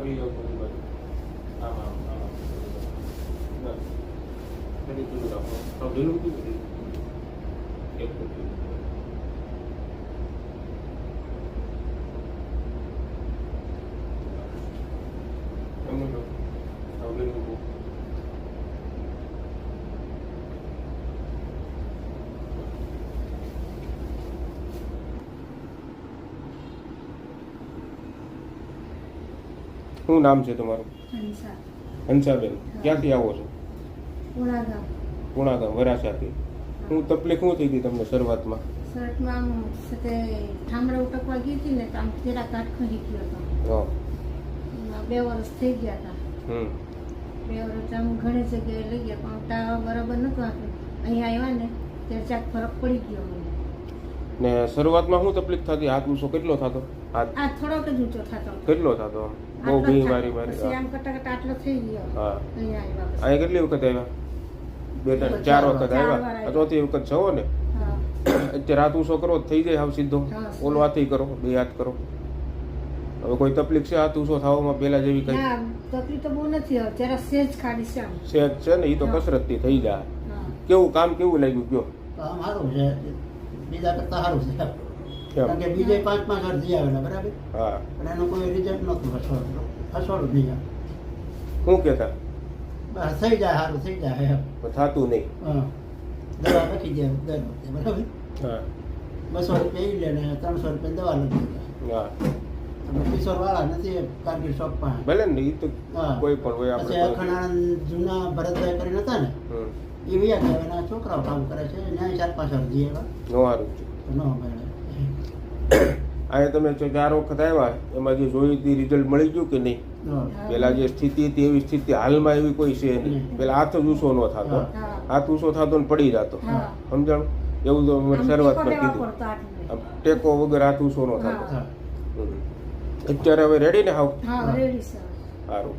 ફરી જાઓ તો બાજુ. આમ આમ આમ. બસ. ફરી પેલું રાખો ઢીલું હતું એક મિનિટ. એમ લો. સાવ ઢીલું હતું. શું નામ છે તમારું? હંસા. હંસાબેન. ક્યાંથી આવો છો? પુણા ગામ પુણા ગામ વરાછાથી. હું. તકલીફ શું થઈ ગઈ તમને શરૂઆતમાં? સાથે ઠામડા ઉટકવા ગઈ હતી ને તો આમ જરા કાટ ખરી ગયો હતો. બે વર્ષ થઈ ગયા હતા. બે વર્ષ આમ ઘણી જગ્યાએ લઈ ગયા પણ તા બરાબર નહોતું આપ્યું. અહીંયા આવ્યા ને ત્યારે ચાક ફરક પડી ગયો મને. ને શરૂઆતમાં શું તકલીફ થતી? હાથ ઊંચો કેટલો થતો? હાથ થોડોક જ ઊંચો થતો. કેટલો થતો બહુ આટલો વારી વારી પછી. આમ કટા કટા આટલો થઈ ગયો. હા. અહીંયા આવ્યા. કેટલી વખત આવ્યા? બે ત્રણ ચાર વખત આવ્યા. ચોથી વખત છો ને. હા. અત્યારે હાથ ઊંચો કરો થઈ જાય હાવ સીધો. ઓલો હાથી કરો બે હાથ કરો. હવે કોઈ તકલીફ છે? હાથ ઊંચો થવામાં પેલા જેવી કઈ? તકલીફ તો બહુ નથી જરા સેજ ખાલી છે સેજ છે ને એ તો. કસરતથી થઈ જાય. કેવું કામ કેવું લાગ્યું? કયો? કામ સારું છે. બીજા કરતા સારું છે. કારણ કે બીજે પાંચ પાંચ વાર જઈ આવેલા બરાબર? હા. પણ એનું કોઈ રિઝલ્ટ નહોતું હસવાનું. હસવાનું નહીં શું કહેતા? બસ થઈ જાય સારું થઈ જાય થતું નહીં. હા. દવા લખી દે દર વખતે બરાબર? હા. બસો રૂપિયા ઈ લે ને ત્રણસો રૂપિયા દવા લખી દે કિશોર વાળા નથી કારગીર શોપમાં ભલે ને એ તો. કોઈ પણ હોય આપણે જૂના ભરતભાઈ કરીને હતા ને. એ વ્યા એના છોકરાઓ કામ કરે છે ન્યાય ચાર પાંચ જઈએ એવા નો હારું ન મળે. અહીંયા તમે ચાર વખત આવ્યા એમાં જે જોયું તે રિઝલ્ટ મળી ગયું કે નહીં. પેલા જે સ્થિતિ હતી એવી સ્થિતિ હાલમાં એવી કોઈ છે નહીં. પેલા હાથ જ ઊંચો ન થતો. હાથ ઊંચો થતો ને પડી જતો. સમજણ? એવું તો મેં શરૂઆતમાં કીધું. ટેકો વગર હાથ ઊંચો ન થતો. અત્યારે હવે રેડી ને હાવ? હા સારું.